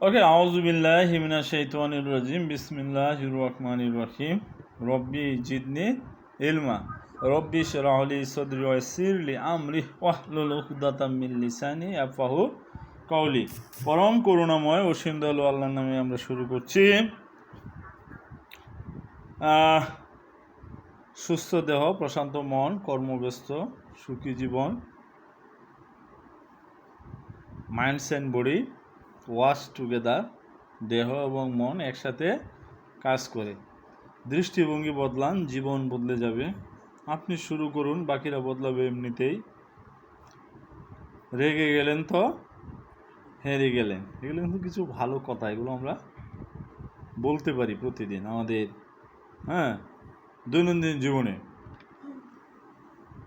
ওকে আউজুবিল্লাহ হিমিনা শৈতানির রাজিম বিসমিল্লাহির রহমানির রহিম রব্বি জিদনি ইলমা রব্বি শরাহলি সদরি ওয়াসিরলি আমরি ওয়াহলুল উকদাতাম আফাহু কাউলি পরম করুণাময় ও সিন্দালু আল্লাহর নামে আমরা শুরু করছি। সুস্থ দেহ, প্রশান্ত মন, কর্মব্যস্ত, সুখী জীবন minds and body wash together, দেহ এবং মন একসাথে কাজ করে। দৃষ্টিভঙ্গি বদলান, জীবন বদলে যাবে। আপনি শুরু করুন, বাকিরা বদলাবে এমনিতেই। রেগে গেলেন তো? হেরে গেলেন। এগুলো কিন্তু কিছু ভালো কথা, এগুলো আমরা বলতে পারি প্রতিদিন আমাদের হ্যাঁ দৈনন্দিন জীবনে।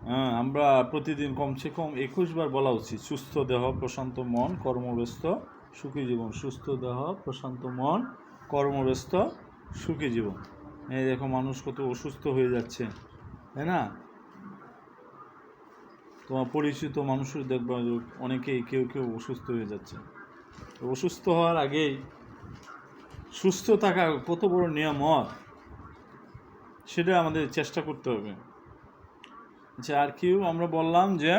হ্যাঁ আমরা প্রতিদিন কমসে কম একুশ বার বলা উচিত, সুস্থ দেহ, প্রশান্ত মন, কর্মব্যস্ত সুখী জীবন, সুস্থ দেহ, প্রশান্ত মন, কর্মব্যস্ত, সুখী জীবন। এই দেখো মানুষ কত অসুস্থ হয়ে যাচ্ছে, তাই না? তোমার পরিচিত মানুষের দেখবা অনেকেই কেউ কেউ অসুস্থ হয়ে যাচ্ছে। অসুস্থ হওয়ার আগেই সুস্থ থাকা কত বড় নিয়ামত, সেটা আমাদের চেষ্টা করতে হবে। আচ্ছা আর কিউ আমরা বললাম যে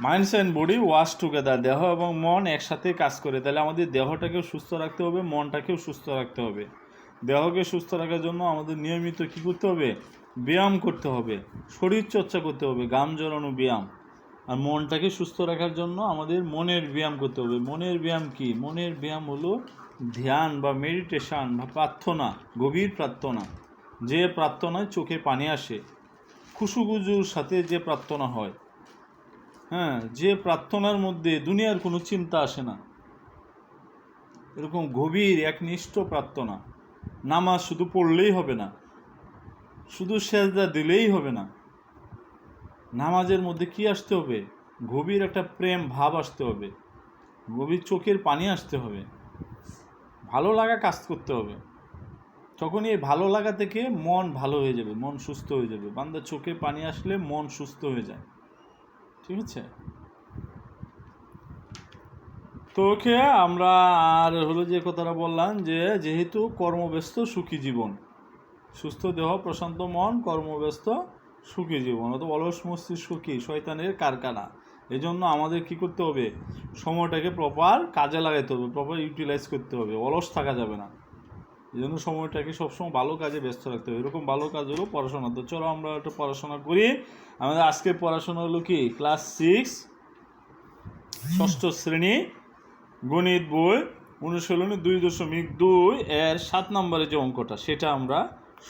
minds and body wash together দেহ এবং মন একসাথে কাজ করে। তাহলে আমাদের দেহটাকেও সুস্থ রাখতে হবে, মনটাকেও সুস্থ রাখতে হবে। দেহকে সুস্থ রাখার জন্য আমাদের নিয়মিত কী করতে হবে? ব্যায়াম করতে হবে, শরীর চর্চা করতে হবে, গাম জড়ানো ব্যায়াম। আর মনটাকে সুস্থ রাখার জন্য আমাদের মনের ব্যায়াম করতে হবে। মনের ব্যায়াম কি? মনের ব্যায়াম হলো ধ্যান বা মেডিটেশান বা প্রার্থনা, গভীর প্রার্থনা। যে প্রার্থনায় চোখে পানি আসে, খুশুগুজুর সাথে যে প্রার্থনা হয়। হ্যাঁ যে প্রার্থনার মধ্যে দুনিয়ার কোনো চিন্তা আসে না। এরকম গভীর, একনিষ্ঠ প্রার্থনা। নামাজ শুধু পড়লেই হবে না। শুধু সেজদা দিলেই হবে না। নামাজের মধ্যে কি আসতে হবে? গভীর একটা প্রেম ভাব আসতে হবে। গভীর চোখের পানি আসতে হবে। ভালো লাগা কাজ করতে হবে। তখন এই ভালো লাগা থেকে মন ভালো হয়ে যাবে, মন সুস্থ হয়ে যাবে। বান্দার চোখে পানি আসলে মন সুস্থ হয়ে যায়। ঠিক আছে? তো ওকে আমরা আর হলো যে কথাটা বললাম যে যেহেতু কর্মব্যস্ত, সুখী জীবন। সুস্থ দেহ, প্রশান্ত মন, কর্মব্যস্ত, সুখী জীবন। অত অলস মস্তিষ্ক সুখী শয়তানের কারখানা। এই জন্য আমাদের কি করতে হবে? সময়টাকে প্রপার কাজে লাগাইতে হবে প্রপার ইউটিলাইজ করতে হবে। অলস থাকা যাবে না। এই জন্য সময়টাকে সবসময় ভালো কাজে ব্যস্ত রাখতে হবে। এরকম ভালো কাজ হলো পড়াশোনা। তো চলো আমরা একটু পড়াশোনা করি। আমাদের আজকের পড়াশোনা হলো কি? ক্লাস সিক্স, ষষ্ঠ শ্রেণি, গণিত বই, অনুশীলনী দুই দশমিক দুই এর সাত নম্বরে যে অঙ্কটা, সেটা আমরা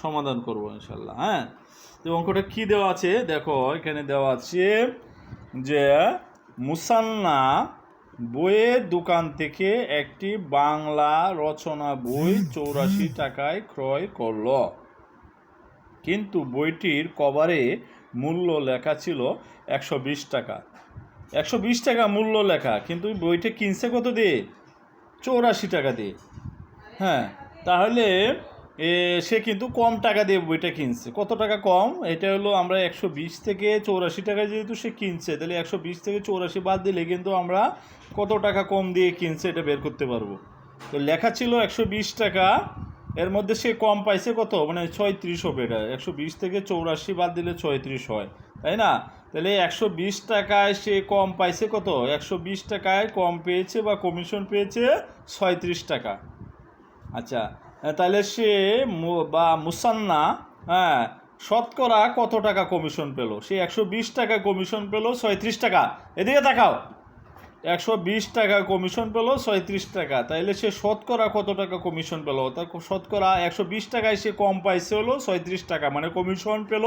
সমাধান করব ইনশাল্লাহ হ্যাঁ? তো অঙ্কটা কি দেওয়া আছে? দেখো, এখানে দেওয়া আছে যে মুসান্না বইয়ের দোকান থেকে একটি বাংলা রচনা বই চৌরাশি টাকায় ক্রয় করল। কিন্তু বইটির কভারে মূল্য লেখা ছিল একশো বিশ টাকা। একশো বিশ টাকা মূল্য লেখা কিন্তু বইটা কিনছে কত দিয়ে? চৌরাশি টাকা দিয়ে। হ্যাঁ তাহলে সে কিন্তু কম টাকা দিয়ে বইটা কিনছে। কত টাকা কম? এটা হলো আমরা একশো বিশ থেকে চৌরাশি টাকা যেহেতু সে কিনছে, তাহলে একশো বিশ থেকে চৌরাশি বাদ দিলে কিন্তু আমরা কত টাকা কম দিয়ে কিনছে এটা বের করতে পারব। তো লেখা ছিল একশো বিশ টাকা, এর মধ্যে সে কম পাইছে কত? মানে ছয়ত্রিশ হবে এটা। একশো বিশ থেকে চৌরাশি বাদ দিলে ছয়ত্রিশ হয়, তাই না? তাহলে একশো বিশ টাকায় সে কম পাইছে কত? একশো বিশ টাকায় কম পেয়েছে বা কমিশন পেয়েছে ছয়ত্রিশ টাকা। আচ্ছা তাহলে সে বা মুসান্না হ্যাঁ শতকরা কত টাকা কমিশন পেল? সে একশো বিশ টাকা কমিশন পেল, ছয়ত্রিশ টাকা। এদিকে তাকাও। একশো বিশ টাকা কমিশন পেল, ছয়ত্রিশ টাকা। তাইলে সে শতকরা কত টাকা কমিশন পেল? তা শতকরা একশো বিশ টাকায় সে কম পাইছে হলো ছয়ত্রিশ টাকা মানে কমিশন পেল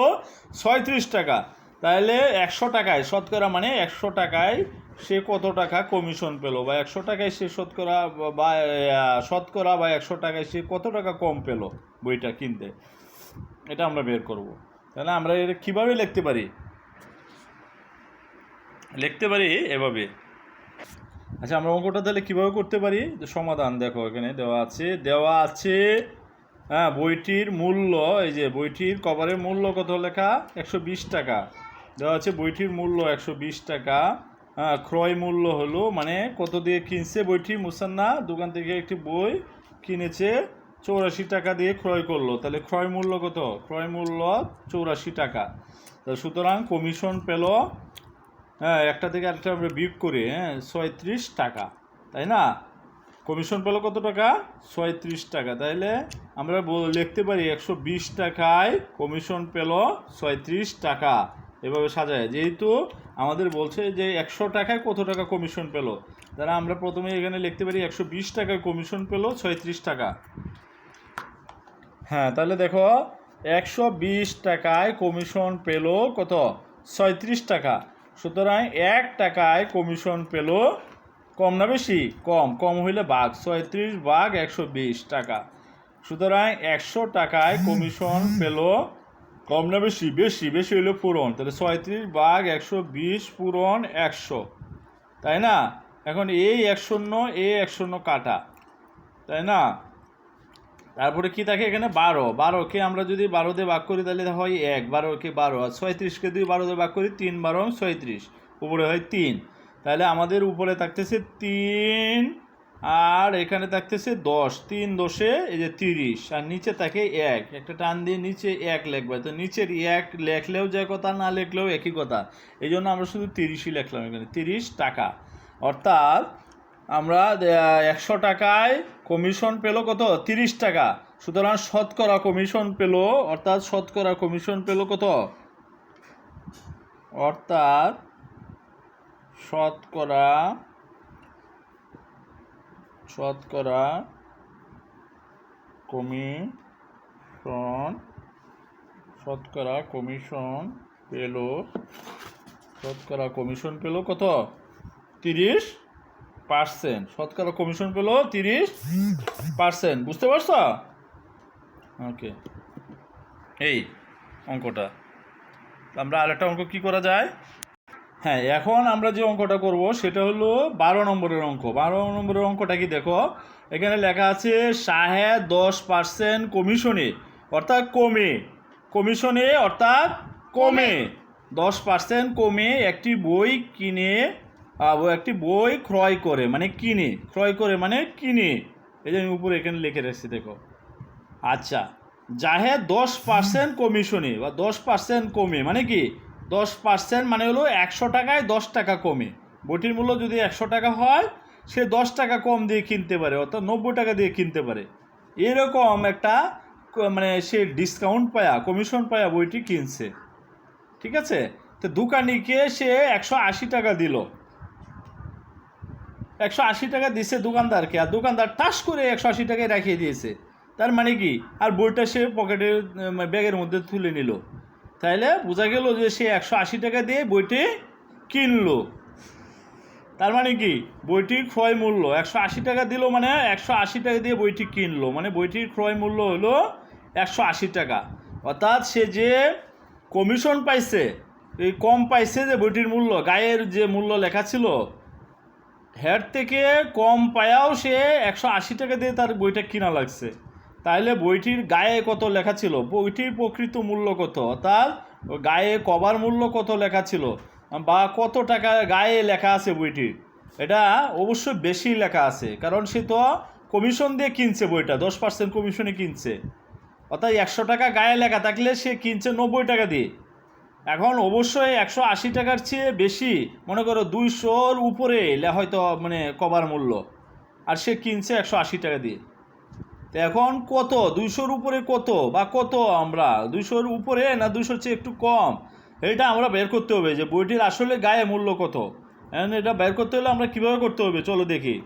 ছয়ত্রিশ টাকা। তাহলে একশো টাকায়, শতকরা মানে একশো টাকায় সে কত টাকা কমিশন পেল? বা একশো টাকায় সে শতকরা বা- শতকরা বা একশো টাকায় সে কত টাকা কম পেল বইটা কিনতে? এটা আমরা বের করব। তাহলে আমরা এটা কীভাবে লিখতে পারি? লিখতে পারি এভাবে। আচ্ছা আমরা অঙ্কটা তাহলে কীভাবে করতে পারি? সমাধান দেখো, এখানে দেওয়া আছে দেওয়া আছে হ্যাঁ বইটির মূল্য, এই যে বইটির কভারের মূল্য কত লেখা? একশো বিশ টাকা। দেওয়া আছে বইটির মূল্য একশো বিশ টাকা। ক্রয় মূল্য হলো মানে কত দিয়ে কিনছে বইটি মুসান্না দোকান থেকে একটি বই কিনেছে চৌরাশি টাকা দিয়ে ক্রয় করল। তাহলে ক্রয় মূল্য কত? ক্রয় মূল্য চৌরাশি টাকা। তা সুতরাং কমিশন পেল হ্যাঁ একটা থেকে আরেকটা আমরা বিয়োগ করি হ্যাঁ ছয়ত্রিশ টাকা, তাই না? কমিশন পেল কত টাকা? ছয়ত্রিশ টাকা। তাইলে আমরা লিখতে পারি একশো বিশ টাকায় কমিশন পেল ছয়ত্রিশ টাকা। এভাবে সাজায়। যেহেতু আমাদের বলছে যে একশো টাকায় কত টাকা কমিশন পেল? তারা আমরা প্রথমে এখানে লিখতে পারি একশো বিশ টাকায় কমিশন পেল ছয়ত্রিশ টাকা। হ্যাঁ তাহলে দেখো একশো বিশ টাকায় কমিশন পেল কত? ছয়ত্রিশ টাকা। সুতরাং এক টাকায় কমিশন পেল কম না বেশি? কম। কম হইলে বাঘ ছয়ত্রিশ বাঘ একশো বিশ টাকা। সুতরাং একশো টাকায় কমিশন পেল কম না বেশি বেশি বেশি হইলে পূরণ। তাহলে ছয়ত্রিশ বাঘ একশো বিশ পূরণ একশো, তাই না? এখন এই এক শূন্য এই এক শূন্য কাটা, তাই না? তারপরে কি থাকে এখানে? বারো। বারোকে আমরা যদি বারো দিয়ে ভাগ করি, তাহলে হয় এক। বারোকে বারো। আর ছয়ত্রিশকে যদি বারো দিয়ে ভাগ করি, তিন বারো, ছয়ত্রিশ। উপরে হয় তিন। তাহলে আমাদের উপরে থাকতেছে তিন আর এখানে থাকতেছে দশ, তিন দশে এই যে তিরিশ, আর নিচে থাকে এক। একটা টান দিয়ে নিচে এক লিখবে। তো নিচের এক লেখলেও যে কথা, না লেখলেও একই কথা। এই জন্য আমরা শুধু তিরিশই লিখলাম এখানে। তিরিশ টাকা। অর্থাৎ আমরা একশো টাকায় কমিশন পেল কত? তিরিশ টাকা। সুতরাং শতকরা কমিশন পেল, অর্থাৎ শতকরা কমিশন পেল কত? অর্থাৎ শতকরা শতকরা কমিশন শতকরা কমিশন পেল শতকরা কমিশন পেল কত? তিরিশ পার্সেন্ট শতকরা কমিশন পেল তিরিশ পার্সেন্ট বুঝতে পারছ? ওকে এই অঙ্কটা। আমরা আরেকটা অঙ্ক কি করা যায়? হ্যাঁ এখন আমরা যে অঙ্কটা করব সেটা হলো বারো নম্বরের অঙ্ক। বারো নম্বরের অঙ্কটা কি দেখো? এখানে লেখা আছে সাহে দশ পার্সেন্ট কমিশনে। অর্থাৎ কমে। কমিশনে অর্থাৎ কমে। দশ পার্সেন্ট কমে একটি বই কিনে একটি বই ক্রয় করে মানে কিনে। ক্রয় করে মানে কিনে। এই যে আমি উপরে এখানে লিখে রাখছি দেখো। আচ্ছা যাহে দশ পার্সেন্ট কমিশনে বা দশ পার্সেন্ট কমে মানে কি? দশ পার্সেন্ট মানে হলো একশো টাকায় দশ টাকা কমে। বইটির মূল্য যদি একশো টাকা হয়, সে দশ টাকা কম দিয়ে কিনতে পারে, অর্থাৎ নব্বই টাকা দিয়ে কিনতে পারে। এরকম একটা মানে সে ডিসকাউন্ট পায়া কমিশন পায়া বইটি কিনছে। ঠিক আছে? তো দোকানিকে সে একশো আশি টাকা দিল। একশো আশি টাকা দিছে দোকানদারকে, আর দোকানদার টাস করে একশো আশি টাকায় রাখিয়ে দিয়েছে। তার মানে কি? আর বইটা সে পকেটে ব্যাগের মধ্যে তুলে নিল। তাইলে বোঝা গেল যে সে একশো আশি টাকা দিয়ে বইটি কিনলো। তার মানে কি? বইটির ক্রয় মূল্য, একশো আশি টাকা দিল মানে একশো আশি টাকা দিয়ে বইটি কিনলো। মানে বইটির ক্রয় মূল্য হলো একশো আশি টাকা। অর্থাৎ সে যে কমিশন পাইছে, এই কম পাইছে যে বইটির মূল্য, গায়ের যে মূল্য লেখা ছিল হেড থেকে কম পায়াও সে একশো আশি টাকা দিয়ে তার বইটা কিনা লাগছে। তাহলে বইটির গায়ে কত লেখা ছিল? বইটির প্রকৃত মূল্য কত? অর্থাৎ গায়ে কভার মূল্য কত লেখা ছিল? বা কত টাকা গায়ে লেখা আছে বইটির? এটা অবশ্যই বেশি লেখা আছে, কারণ সে তো কমিশন দিয়ে কিনছে বইটা, দশ পার্সেন্ট কমিশনে কিনছে। অর্থাৎ একশো টাকা গায়ে লেখা থাকলে সে কিনছে নব্বই টাকা দিয়ে। এখন অবশ্যই একশো আশি টাকার চেয়ে বেশি, মনে করো দুইশোর উপরে হয়তো মানে কভার মূল্য। আর সে কিনছে একশো আশি টাকা দিয়ে। তো এখন কত? দুইশোর উপরে কত? বা কত আমরা? দুশোর উপরে না দুশোর চেয়ে একটু কম? এটা আমরা বের করতে হবে যে বইটির আসলে গায়ে মূল্য কত। এটা বের করতে হলে আমরা কীভাবে করতে হবে? চলো দেখি।